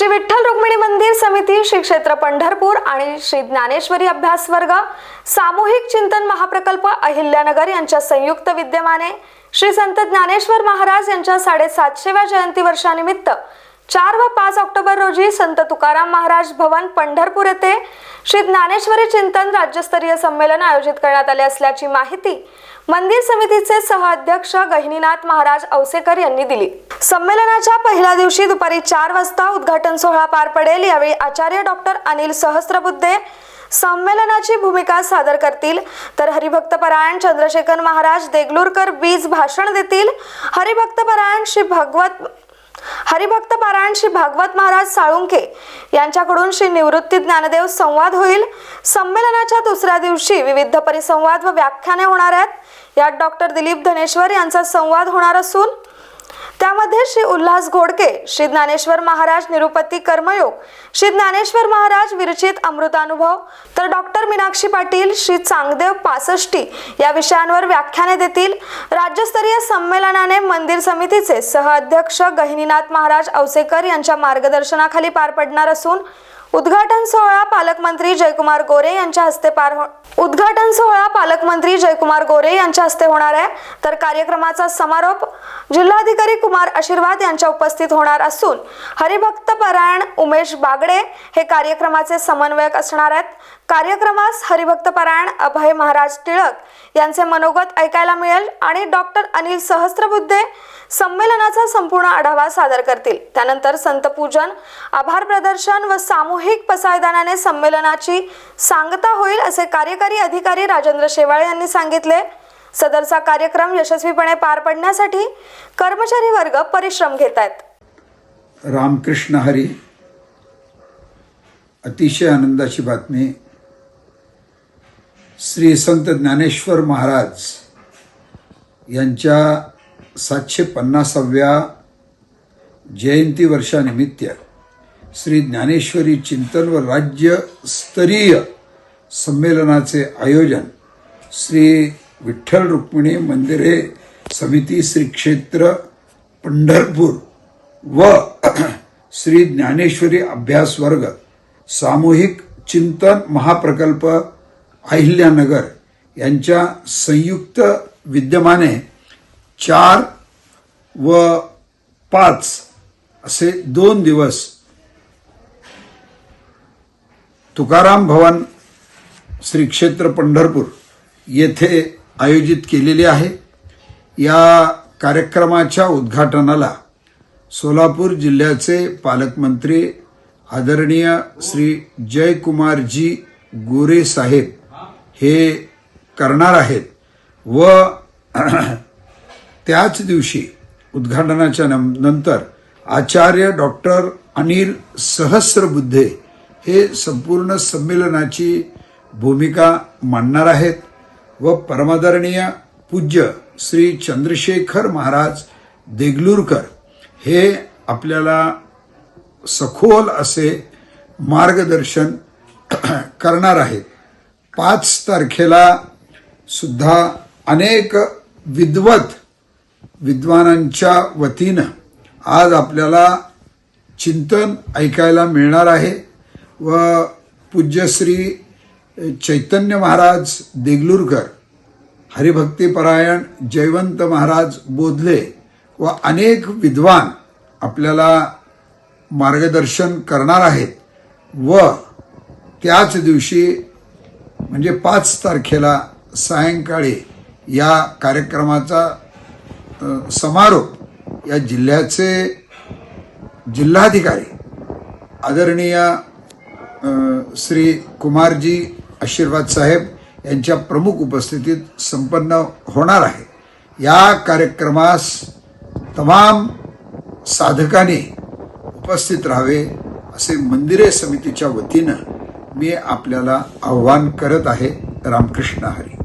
श्री विठ्ठल रुक्मिणी मंदिर समिती श्री क्षेत्र पंढरपूर आणि श्री ज्ञानेश्वरी अभ्यास वर्ग सामूहिक चिंतन महाप्रकल्प अहिल्यानगर यांच्या संयुक्त विद्यमाने श्री संत ज्ञानेश्वर महाराज यांच्या साडेसातशेव्या जयंती वर्षानिमित्त चार व पाच ऑक्टोबर रोजी संत तुकाराम महाराज भवन पंढरपूर येथे श्री ज्ञानेश्वरी चिंतन राज्यस्तरीय संमेलन आयोजित करण्यात आले असल्याची माहिती मंदिर समितीचे सहअध्यक्ष गहिनीनाथ महाराज औसेकर यांनी दिली. संमेलनाच्या पहिल्या दिवशी दुपारी चार वाजता उद्घाटन सोहळा पार पडेल. यावेळी आचार्य डॉक्टर अनिल सहस्त्रबुद्धे संमेलनाची भूमिका सादर करतील. तर हरिभक्तपरायण चंद्रशेखर महाराज देगलूरकर बीज भाषण देतील. हरिभक्तपरायण श्री भगवत हरिभक्त पारायण श्री भागवत महाराज साळुंके यांच्याकडून श्री निवृत्ती ज्ञानदेव संवाद होईल. संमेलनाच्या दुसऱ्या दिवशी विविध परिसंवाद व व्याख्याने होणार आहेत. यात डॉक्टर दिलीप धनेश्वर यांचा संवाद होणार असून त्यामध्ये श्री उल्हास घोडके श्री ज्ञानेश्वर महाराज निरुपती कर्मयोग श्री ज्ञानेश्वर महाराज विरचित अमृतानुभव तर डॉक्टर मीनाक्षी पाटील श्री चांगदेव पासष्टी या विषयांवर व्याख्याने देतील. राज्यस्तरीय संमेलनाने मंदिर समितीचे सहअध्यक्ष गहिनीनाथ महाराज औसेकर यांच्या मार्गदर्शनाखाली पार पडणार असून उद्घाटन सोहळा पालकमंत्री जयकुमार गोरे यांच्या हस्ते पार हो उद्घाटन सोहळा पालकमंत्री जयकुमार गोरे यांच्या हस्ते होणार आहे. तर कार्यक्रमाचा समारोप जिल्हाधिकारी कुमार आशीर्वाद यांच्या उपस्थित होणार असून हरिभक्त परायण उमेश बागडे हे कार्यक्रमाचे समन्वयक असणार आहेत. कार्यक्रमास हरिभक्त परायण अभय महाराज टिळक यांचे मनोगत ऐकायला मिळेल आणि डॉक्टर अनिल सहस्त्रबुद्धे संमेलनाचा संपूर्ण आढावा सादर करतील. त्यानंतर संतपूजन आभार प्रदर्शन व सामूहिक पसायदानाने संमेलनाची सांगता होईल असे कार्यकारी अधिकारी राजेंद्र शेवाळे यांनी सांगितले. सदरचा कार्यक्रम यशस्वीपणे पार पडण्यासाठी कर्मचारी वर्ग परिश्रम घेत आहेत रामकृष्ण हरी. अतिशय आनंदाची बातमी. श्री संत ज्ञानेश्वर महाराज यांच्या सातशे पन्नासाव्या जयंती वर्षानिमित्त श्री ज्ञानेश्वरी चिंतन व राज्यस्तरीय संमेलनाचे आयोजन श्री विठ्ठल रुक्मिणी मंदिरे समिती श्री क्षेत्र पंढरपूर व श्री ज्ञानेश्वरी अभ्यास वर्ग सामूहिक चिंतन महाप्रकल्प अहिल्यानगर यांच्या संयुक्त विद्यमाने चार व पाच असे दोन दिवस तुकाराम भवन श्री क्षेत्र पंढरपूर येथे आयोजित केलेले आहे. या कार्यक्रमाच्या उद्घाटनाला सोलापूर जिल्ह्याचे पालकमंत्री आदरणीय श्री जयकुमारजी गोरे साहेब हे करणार आहेत. व त्याच दिवशी उद्घाटनाच्या नंतर आचार्य डॉक्टर अनिल सहस्रबुद्धे हे संपूर्ण संमेलनाची भूमिका मांडणार आहेत व परमादरणीय पूज्य श्री चंद्रशेखर महाराज देगलूरकर हे आपल्याला सखोल असे मार्गदर्शन करणार आहेत. पाच तारखेला सुद्धा अनेक विद्वत विद्वानांच्या वतीनं आज आपल्याला चिंतन ऐकायला मिळणार आहे व पूज्यश्री चैतन्य महाराज देगलूरकर हरिभक्तीपरायण जयवंत महाराज बोधले व अनेक विद्वान आपल्याला मार्गदर्शन करणार आहेत व त्याच दिवशी म्हणजे पाच तारखेला सायंकाळी या कार्यक्रमाचा समारोप या जिल्ह्याचे जिल्हाधिकारी आदरणीय श्री कुमारजी आशीर्वाद साहेब यांच्या प्रमुख उपस्थितीत संपन्न होणार आहे. या कार्यक्रमास तमाम साधकांनी उपस्थित राहावे असे मंदिरे समितीच्या वतीनं मी आपल्याला आव्हान करत आहे रामकृष्ण हरी.